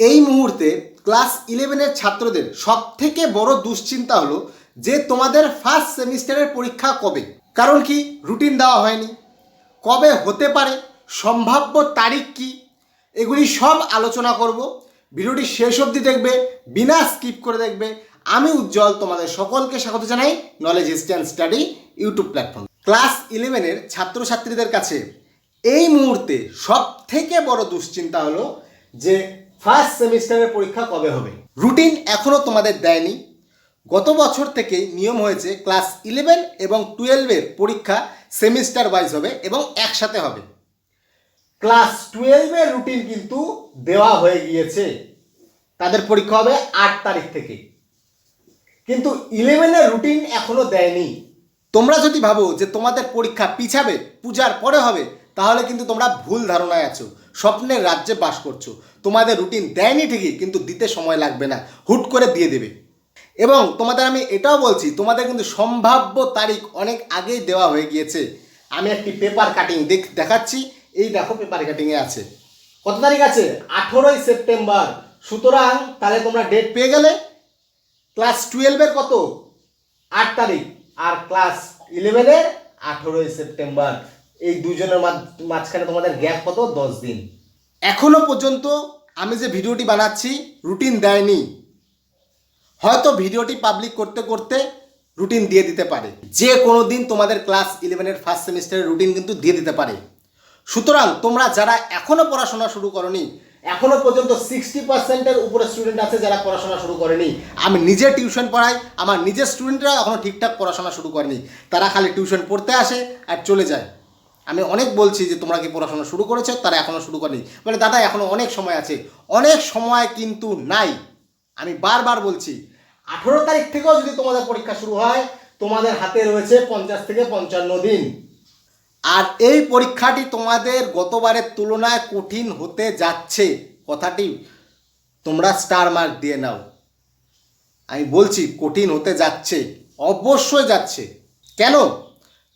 এই মুহূর্তে ক্লাস ইলেভেনের ছাত্রদের সব থেকে বড় দুশ্চিন্তা হলো যে তোমাদের ফার্স্ট সেমিস্টারের পরীক্ষা কবে? কারণ কি? রুটিন দেওয়া হয়নি। কবে হতে পারে? সম্ভাব্য তারিখ কি? এগুলি সব আলোচনা করব। ভিডিওটি শেষ অবধি দেখবে, বিনা স্কিপ করে দেখবে। আমি উজ্জ্বল, তোমাদের সকলকে স্বাগত জানাই knowledge history and study YouTube platform class ইলেভেনের ছাত্রছাত্রীদের কাছে এই মুহূর্তে সব থেকে বড় দুশ্চিন্তা হলো যে ফার্স্ট সেমিস্টারের পরীক্ষা কবে হবে? রুটিন এখনও তোমাদের দেয়নি। গত বছর থেকে নিয়ম হয়েছে ক্লাস ইলেভেন এবং টুয়েলভের পরীক্ষা সেমিস্টার ওয়াইজ হবে এবং একসাথে হবে। ক্লাস টুয়েলভের রুটিন কিন্তু দেওয়া হয়ে গিয়েছে। তাদের পরীক্ষা হবে আট তারিখ থেকে। কিন্তু ইলেভেনের রুটিন এখনও দেয়নি। তোমরা যদি ভাবো যে তোমাদের পরীক্ষা পিছাবে পূজার পরে হবে তাহলে কিন্তু তোমরা ভুল ধারণায় আছো। স্বপ্নের রাজ্যে বাস করছ। তোমাদের রুটিন দেয়নি ঠিকই, কিন্তু দিতে সময় লাগবে না। হুট করে দিয়ে দেবে। এবং তোমাদের আমি এটাও বলছি, তোমাদের কিন্তু সম্ভাব্য তারিখ অনেক আগেই দেওয়া হয়ে গিয়েছে। আমি একটি পেপার কাটিং দেখ, দেখাচ্ছি। এই দেখো পেপার কাটিংয়ে আছে। কত তারিখ আছে? আঠেরোই সেপ্টেম্বর। সুতরাং তাহলে তোমরা ডেট পেয়ে গেলে ক্লাস টুয়েলভের কত? আট তারিখ। আর ক্লাস ইলেভেনের আঠেরোই সেপ্টেম্বর। এই দুজনের মাঝখানে তোমাদের গ্যাপ কত? দশ দিন। এখনও পর্যন্ত আমি যে ভিডিওটি বানাচ্ছি, রুটিন দেয়নি। হয়তো ভিডিওটি পাবলিক করতে করতে রুটিন দিয়ে দিতে পারে। যে কোনো দিন তোমাদের ক্লাস ইলেভেনের ফার্স্ট সেমিস্টারের রুটিন কিন্তু দিয়ে দিতে পারে। সুতরাং তোমরা যারা এখনও পড়াশোনা শুরু করনি, এখনও পর্যন্ত সিক্সটি পার্সেন্টের উপরে স্টুডেন্ট আছে যারা পড়াশোনা শুরু করেনি। আমি নিজে টিউশন পড়াই, আমার নিজের স্টুডেন্টরা এখনও ঠিকঠাক পড়াশোনা শুরু করেনি। তারা খালি টিউশন পড়তে আসে আর চলে যায়। আমি অনেক বলছি যে তোমরা কি পড়াশোনা শুরু করেছ? তারা এখনও শুরু করেনি। বলে দাদা এখনও অনেক সময় আছে। অনেক সময় কিন্তু নাই। আমি বারবার বলছি, আঠেরো তারিখ থেকেও যদি তোমাদের পরীক্ষা শুরু হয়, তোমাদের হাতে রয়েছে পঞ্চাশ থেকে পঞ্চান্ন দিন। আর এই পরীক্ষাটি তোমাদের গতবারের তুলনায় কঠিন হতে যাচ্ছে। কথাটি তোমরা স্টার মার্ক দিয়ে নাও। আমি বলছি, কঠিন হতে যাচ্ছে। অবশ্যই যাচ্ছে। কেন?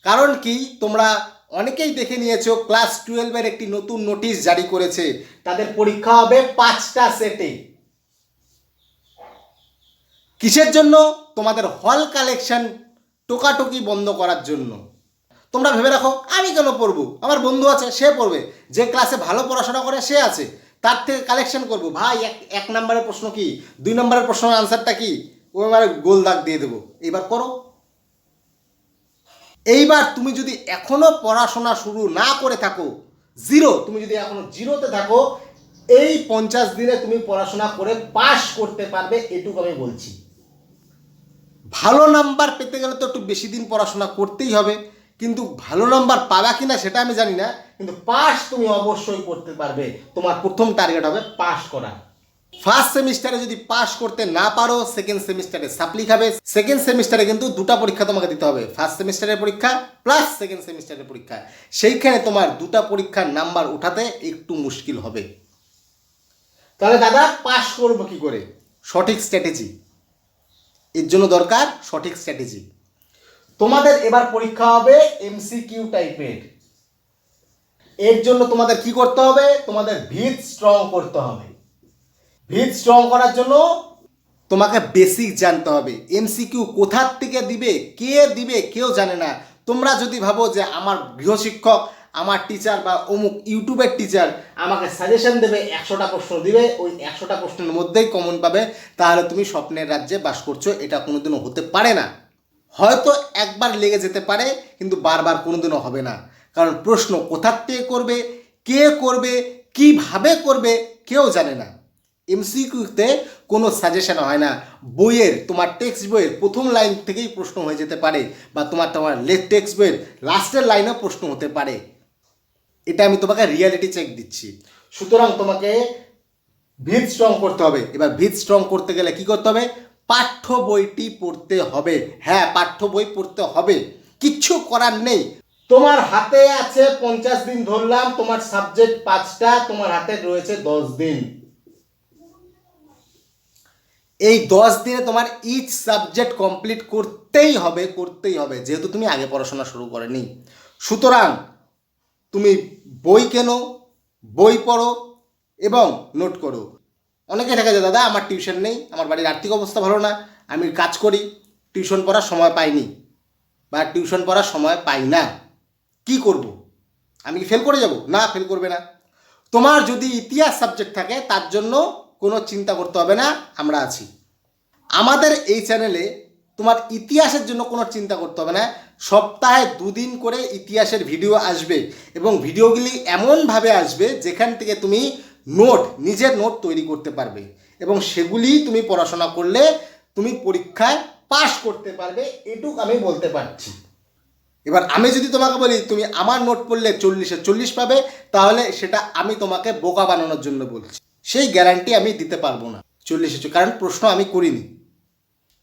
কারণ কি? তোমরা অনেকেই দেখে নিয়েছো ক্লাস টুয়েলভের একটি নতুন নোটিশ জারি করেছে। তাদের পরীক্ষা হবে পাঁচটা সেটে কিসের জন্য? তোমাদের হল কালেকশন টোকাটুকি বন্ধ করার জন্য। তোমরা ভেবে রাখো, আমি কেন পড়ব? আমার বন্ধু আছে, সে পড়বে। যে ক্লাসে ভালো পড়াশোনা করে, সে আছে। তার থেকে কালেকশন করব। ভাই, এক এক নম্বরের প্রশ্ন কি? দুই নম্বরের প্রশ্নের আনসারটা কি? ও এবারে গোল দাগ দিয়ে দেবো। এবার করো। এইবার তুমি যদি এখনও পড়াশোনা শুরু না করে থাকো জিরো তুমি যদি এখনও জিরোতে থাকো, এই পঞ্চাশ দিনে তুমি পড়াশোনা করে পাশ করতে পারবে এটুকু আমি বলছি। ভালো নাম্বার পেতে গেলে তো একটু বেশি দিন পড়াশোনা করতেই হবে, কিন্তু ভালো নাম্বার পাবা কিনা সেটা আমি জানি না, কিন্তু পাস তুমি অবশ্যই করতে পারবে। তোমার প্রথম টার্গেট হবে পাস করা। ফার্স্ট সেমিস্টারে যদি পাস করতে না পারো সেকেন্ড সেমিস্টারে সাপ্লি খাবে। সেকেন্ড সেমিস্টারে কিন্তু দুটো পরীক্ষা তোমাকে দিতে হবে। ফার্স্ট সেমিস্টারের পরীক্ষা প্লাস সেকেন্ড সেমিস্টারের পরীক্ষা। সেইখানে তোমার দুটা পরীক্ষার নাম্বার উঠাতে একটু মুশকিল হবে। তাহলে দাদা পাস করব কি করে? সঠিক স্ট্র্যাটেজি এর জন্য দরকার সঠিক স্ট্র্যাটেজি তোমাদের এবার পরীক্ষা হবে এমসিকিউ টাইপের এর। জন্য তোমাদের কি করতে হবে? তোমাদের ভিত স্ট্রং করতে হবে। ভিত স্ট্রং করার জন্য তোমাকে বেসিক জানতে হবে। এমসিকিউ কোথার থেকে দিবে, কে দিবে, কেউ জানে না। তোমরা যদি ভাবো যে আমার গৃহশিক্ষক, আমার টিচার বা অমুক ইউটিউবের টিচার আমাকে সাজেশন দেবে, একশোটা প্রশ্ন দিবে, ওই একশোটা প্রশ্নের মধ্যেই কমন পাবে, তাহলে তুমি স্বপ্নের রাজ্যে বাস করছ, এটা কোনোদিনও হতে পারে না। হয়তো একবার লেগে যেতে পারে, কিন্তু বারবার কোনোদিনও হবে না। কারণ প্রশ্ন কোথার থেকে করবে, কে করবে, কীভাবে করবে, কেউ জানে না। এমসিকিউতে কোনো সাজেশন হয় না। বইয়ের, তোমার টেক্সট বইয়ের প্রথম লাইন থেকেই প্রশ্ন হয়ে যেতে পারে বা তোমার তোমার টেক্সট বইয়ের লাস্টের লাইনেও প্রশ্ন হতে পারে। এটা আমি তোমাকে রিয়ালিটি চেক দিচ্ছি। সুতরাং তোমাকে ভিত স্ট্রং করতে হবে। এবার ভিত স্ট্রং করতে গেলে কি করতে হবে? পাঠ্য বইটি পড়তে হবে। হ্যাঁ পাঠ্য বই পড়তে হবে। কিচ্ছু করার নেই। তোমার হাতে আছে পঞ্চাশ দিন ধরলাম, তোমার সাবজেক্ট পাঁচটা, তোমার হাতে রয়েছে দশ দিন। এই দশ দিনে তোমার ইচ সাবজেক্ট কমপ্লিট করতেই হবে করতেই হবে। যেহেতু তুমি আগে পড়াশোনা শুরু করেনি। সুতরাং তুমি বই কেনো, বই পড়ো এবং নোট করো। অনেকে দেখা যায়, দাদা, আমার টিউশন নেই, আমার বাড়ির আর্থিক অবস্থা ভালো না, আমি কাজ করি টিউশন পড়ার সময় পাইনি বা টিউশন পড়ার সময় পাই না। কি করব? আমি কি ফেল করে যাব? না ফেল করবে না। তোমার যদি ইতিহাস সাবজেক্ট থাকে, তার জন্য কোনো চিন্তা করতে হবে না, আমরা আছি। আমাদের এই চ্যানেলে তোমার ইতিহাসের জন্য কোনো চিন্তা করতে হবে না। সপ্তাহে দুদিন করে ইতিহাসের ভিডিও আসবে এবং ভিডিওগুলি এমনভাবে আসবে যেখান থেকে তুমি নোট নিজের নোট তৈরি করতে পারবে এবং সেগুলি তুমি পড়াশোনা করলে তুমি পরীক্ষায় পাশ করতে পারবে, এটুক আমি বলতে পারছি। এবার আমি যদি তোমাকে বলি, তুমি আমার নোট পড়লে চল্লিশে চল্লিশ পাবে, তাহলে সেটা আমি তোমাকে বোকা বানানোর জন্য বলছি। সেই গ্যারান্টি আমি দিতে পারব না। চল্লিশে চ- কারণ প্রশ্ন আমি করিনি।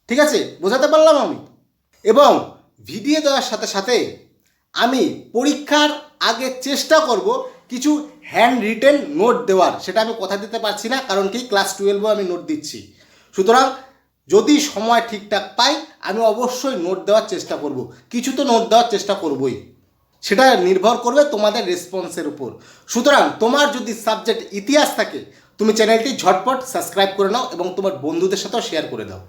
ঠিক আছে? বোঝাতে পারলাম আমি? এবং ভিডিও দেওয়ার সাথে সাথে আমি পরীক্ষার আগে চেষ্টা করব কিছু হ্যান্ড রিটেন নোট দেওয়ার। সেটা আমি কথা দিতে পারছি না, কারণ কি? ক্লাস টুয়েলভও আমি নোট দিচ্ছি। সুতরাং যদি সময় ঠিকঠাক পাই, আমি অবশ্যই নোট দেওয়ার চেষ্টা করব। কিছু তো নোট দেওয়ার চেষ্টা করবই। সেটা নির্ভর করবে তোমাদের রেসপন্সের উপর। সুতরাং তোমার যদি সাবজেক্ট ইতিহাস থাকে তুমি চ্যানেলটি ঝটপট সাবস্ক্রাইব করে নাও এবং তোমার বন্ধুদের সাথেও শেয়ার করে দাও।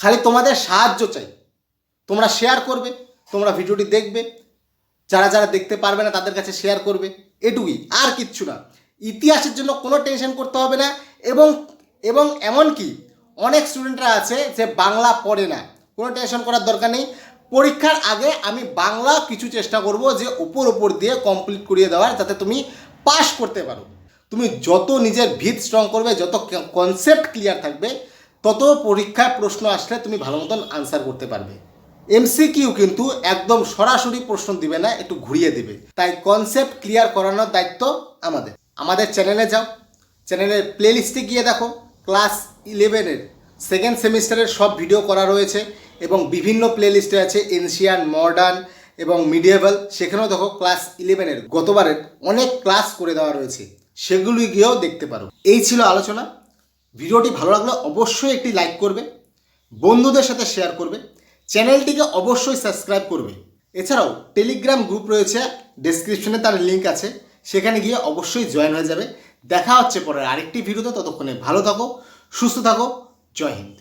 খালি তোমাদের সাহায্য চাই। তোমরা শেয়ার করবে, তোমরা ভিডিওটি দেখবে, যারা যারা দেখতে পারবে না তাদের কাছে শেয়ার করবে, এটুকুই, আর কিচ্ছু না। ইতিহাসের জন্য কোনো টেনশন করতে হবে না এবং এবং এমন কি অনেক স্টুডেন্টরা আছে যে বাংলা পড়ে না। কোনো টেনশন করার দরকার নেই। পরীক্ষার আগে আমি বাংলা কিছু চেষ্টা করব যে উপর উপর দিয়ে কমপ্লিট করিয়ে দেওয়ার, যাতে তুমি পাস করতে পারো। তুমি যত নিজের ভিত স্ট্রং করবে, যত কনসেপ্ট ক্লিয়ার থাকবে, তত পরীক্ষায় প্রশ্ন আসলে তুমি ভালো মতন আনসার করতে পারবে। এমসিকিউ কিন্তু একদম সরাসরি প্রশ্ন দিবে না, একটু ঘুরিয়ে দিবে। তাই কনসেপ্ট ক্লিয়ার করানোর দায়িত্ব আমাদের। আমাদের চ্যানেলে যাও। চ্যানেলের প্লেলিস্টে গিয়ে দেখো। ক্লাস ইলেভেনের সেকেন্ড সেমিস্টারের সব ভিডিও করা রয়েছে এবং বিভিন্ন প্লেলিস্টে আছে এনশিয়ান মডার্ন এবং মিডিয়েবল সেখানেও দেখো ক্লাস ইলেভেনের গতবারের অনেক ক্লাস করে দেওয়া রয়েছে। সেগুলি গিয়েও দেখতে পারো। এই ছিল আলোচনা। ভিডিওটি ভালো লাগলে অবশ্যই একটি লাইক করবে, বন্ধুদের সাথে শেয়ার করবে, চ্যানেলটিকে অবশ্যই সাবস্ক্রাইব করবে। এছাড়াও টেলিগ্রাম গ্রুপ রয়েছে, ডেসক্রিপশনে তার লিঙ্ক আছে, সেখানে গিয়ে অবশ্যই জয়েন হয়ে যাবে। দেখা হচ্ছে পরের আরেকটি ভিডিওতে, ততক্ষণে ভালো থাকো, সুস্থ থাকো, জয় হিন্দ।